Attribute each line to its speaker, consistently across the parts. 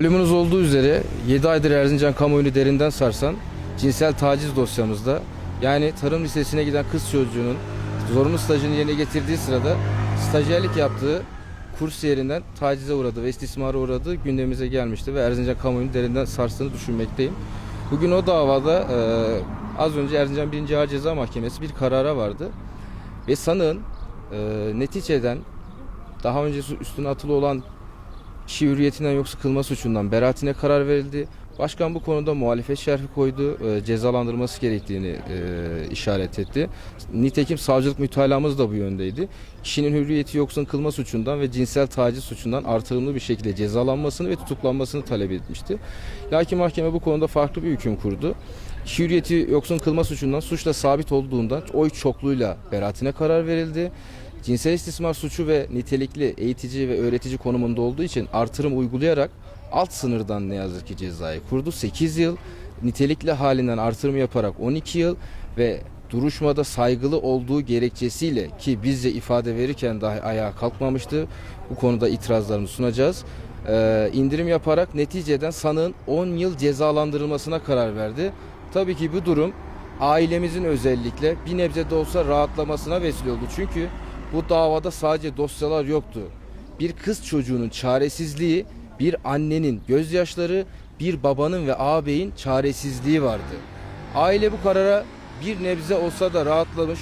Speaker 1: Malumunuz olduğu üzere 7 aydır Erzincan kamuoyunu derinden sarsan cinsel taciz dosyamızda yani tarım lisesine giden kız çocuğunun zorunlu stajını yerine getirdiği sırada stajyerlik yaptığı kurs yerinden tacize uğradı ve istismara uğradığı gündemimize gelmişti ve Erzincan kamuoyunu derinden sarstığını düşünmekteyim. Bugün o davada e, az önce Erzincan 1. Ağır Ceza Mahkemesi bir karara vardı ve sanığın e, neticeden daha önce üstüne atılı olan kişi hürriyetinden yoksa kılma suçundan beraatine karar verildi. Başkan bu konuda muhalefet şerhi koydu. E, cezalandırması gerektiğini e, işaret etti. Nitekim savcılık mütalamız da bu yöndeydi. Kişinin hürriyeti yoksun kılma suçundan ve cinsel taciz suçundan artırımlı bir şekilde cezalanmasını ve tutuklanmasını talep etmişti. Lakin mahkeme bu konuda farklı bir hüküm kurdu. Kişi hürriyeti yoksun kılma suçundan suçla sabit olduğundan oy çokluğuyla beraatine karar verildi. Cinsel istismar suçu ve nitelikli eğitici ve öğretici konumunda olduğu için artırım uygulayarak alt sınırdan ne yazık ki cezayı kurdu. 8 yıl nitelikli halinden artırım yaparak 12 yıl ve duruşmada saygılı olduğu gerekçesiyle ki bizce ifade verirken dahi ayağa kalkmamıştı. Bu konuda itirazlarımızı sunacağız. Ee, indirim yaparak neticeden sanığın 10 yıl cezalandırılmasına karar verdi. Tabii ki bu durum ailemizin özellikle bir nebze de olsa rahatlamasına vesile oldu. Çünkü bu davada sadece dosyalar yoktu. Bir kız çocuğunun çaresizliği, bir annenin gözyaşları, bir babanın ve ağabeyin çaresizliği vardı. Aile bu karara bir nebze olsa da rahatlamış.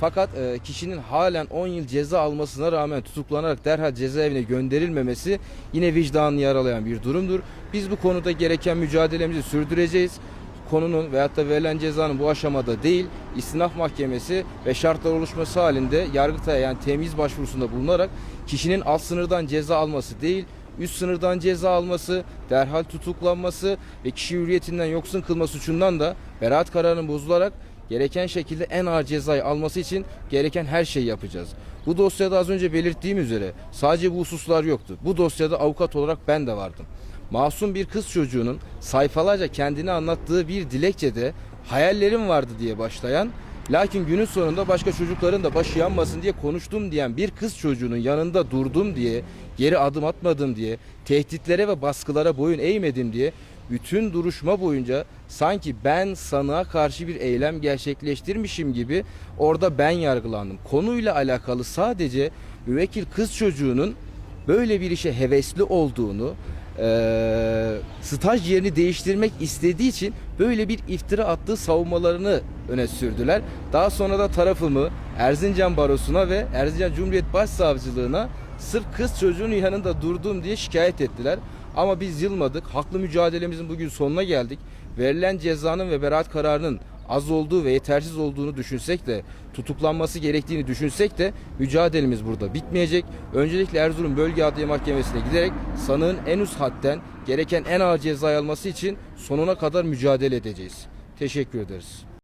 Speaker 1: Fakat e, kişinin halen 10 yıl ceza almasına rağmen tutuklanarak derhal cezaevine gönderilmemesi yine vicdanını yaralayan bir durumdur. Biz bu konuda gereken mücadelemizi sürdüreceğiz konunun veyahut da verilen cezanın bu aşamada değil, istinaf mahkemesi ve şartlar oluşması halinde Yargıtay'a yani temiz başvurusunda bulunarak kişinin alt sınırdan ceza alması değil, üst sınırdan ceza alması, derhal tutuklanması ve kişi hürriyetinden yoksun kılma suçundan da beraat kararının bozularak gereken şekilde en ağır cezayı alması için gereken her şeyi yapacağız. Bu dosyada az önce belirttiğim üzere sadece bu hususlar yoktu. Bu dosyada avukat olarak ben de vardım. Masum bir kız çocuğunun sayfalarca kendini anlattığı bir dilekçede hayallerim vardı diye başlayan lakin günün sonunda başka çocukların da başı yanmasın diye konuştum diyen bir kız çocuğunun yanında durdum diye, geri adım atmadım diye, tehditlere ve baskılara boyun eğmedim diye bütün duruşma boyunca sanki ben sanığa karşı bir eylem gerçekleştirmişim gibi orada ben yargılandım. Konuyla alakalı sadece müvekkil kız çocuğunun böyle bir işe hevesli olduğunu, eee, staj yerini değiştirmek istediği için böyle bir iftira attığı savunmalarını öne sürdüler. Daha sonra da tarafımı Erzincan Barosu'na ve Erzincan Cumhuriyet Başsavcılığına sırf kız çocuğunun yanında durdum diye şikayet ettiler. Ama biz yılmadık. Haklı mücadelemizin bugün sonuna geldik. Verilen cezanın ve beraat kararının az olduğu ve yetersiz olduğunu düşünsek de tutuklanması gerektiğini düşünsek de mücadelemiz burada bitmeyecek. Öncelikle Erzurum Bölge Adliye Mahkemesi'ne giderek sanığın en üst hadden gereken en ağır cezayı alması için sonuna kadar mücadele edeceğiz. Teşekkür ederiz.